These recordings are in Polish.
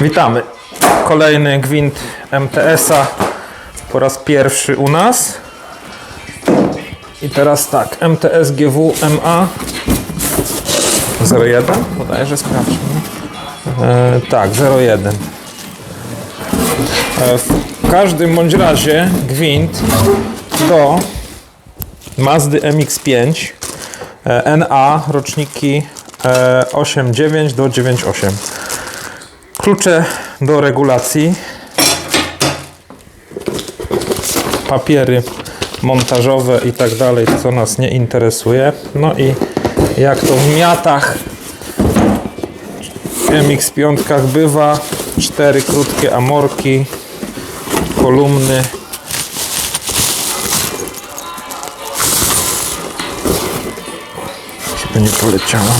Witamy. Kolejny gwint MTS-a po raz pierwszy u nas. I teraz tak, MTS GW MA 01, bodajże sprawdźmy. E, tak, 01. E, w każdym bądź razie gwint do Mazdy MX-5 e, NA roczniki e, 8.9 do 9.8. Klucze do regulacji. Papiery montażowe i tak dalej, co nas nie interesuje. No i jak to w miatach MX5 bywa, cztery krótkie amorki, kolumny. Żeby nie poleciało.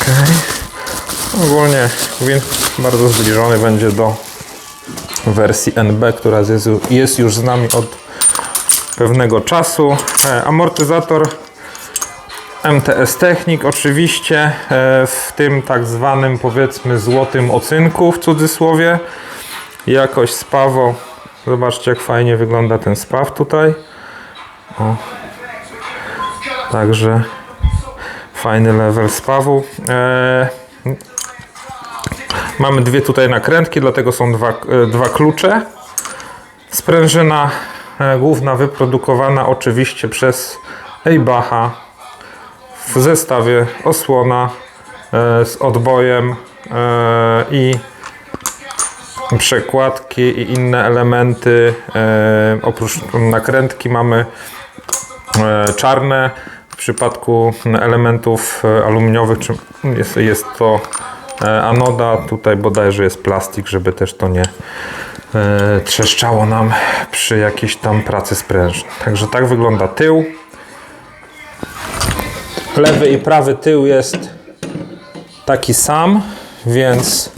Okej. Ogólnie gwint bardzo zbliżony będzie do wersji NB, która jest, jest już z nami od pewnego czasu. E, amortyzator MTS Technik oczywiście e, w tym tak zwanym powiedzmy złotym ocynku w cudzysłowie. Jakość spawo. Zobaczcie jak fajnie wygląda ten spaw tutaj. O. Także fajny level spawu. Mamy dwie tutaj nakrętki, dlatego są dwa, e, dwa klucze. Sprężyna e, główna wyprodukowana oczywiście przez Eibacha w zestawie osłona e, z odbojem i przekładki i inne elementy. Oprócz nakrętki mamy czarne. W przypadku elementów aluminiowych jest, to anoda. Tutaj bodajże jest plastik, żeby też to nie e, trzeszczało nam przy jakiejś tam pracy sprężyn. Także tak wygląda tył. Lewy i prawy tył jest taki sam, więc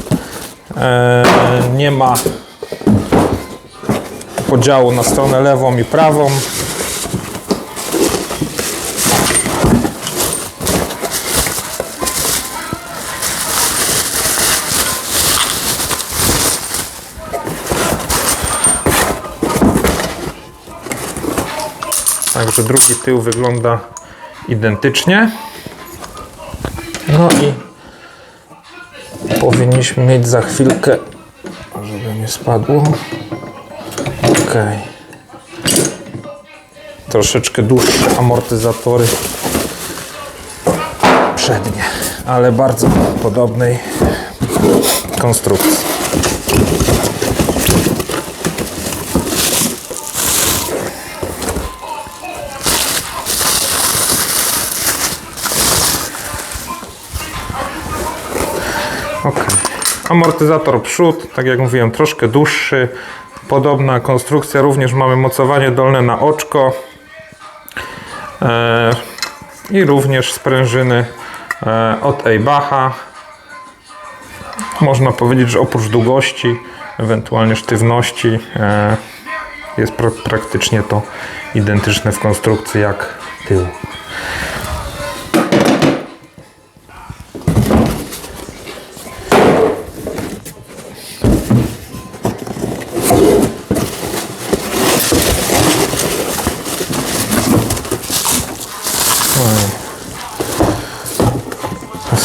e, nie ma podziału na stronę lewą i prawą. Także drugi tył wygląda identycznie. No i powinniśmy mieć za chwilkę, żeby nie spadło. Ok. Troszeczkę dłuższe amortyzatory przednie, ale bardzo podobnej konstrukcji. Ok. Amortyzator przód, tak jak mówiłem, troszkę dłuższy. Podobna konstrukcja, również mamy mocowanie dolne na oczko. E, I również sprężyny e, od Eibacha. Można powiedzieć, że oprócz długości, ewentualnie sztywności, e, jest pra praktycznie to identyczne w konstrukcji jak tył.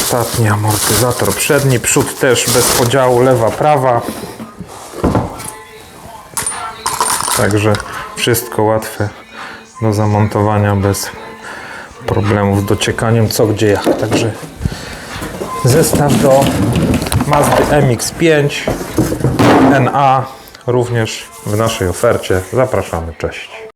Ostatni amortyzator przedni, przód też bez podziału lewa, prawa. Także wszystko łatwe do zamontowania bez problemów z dociekaniem co gdzie jak. Także zestaw do Mazdy MX-5 NA również w naszej ofercie. Zapraszamy, cześć.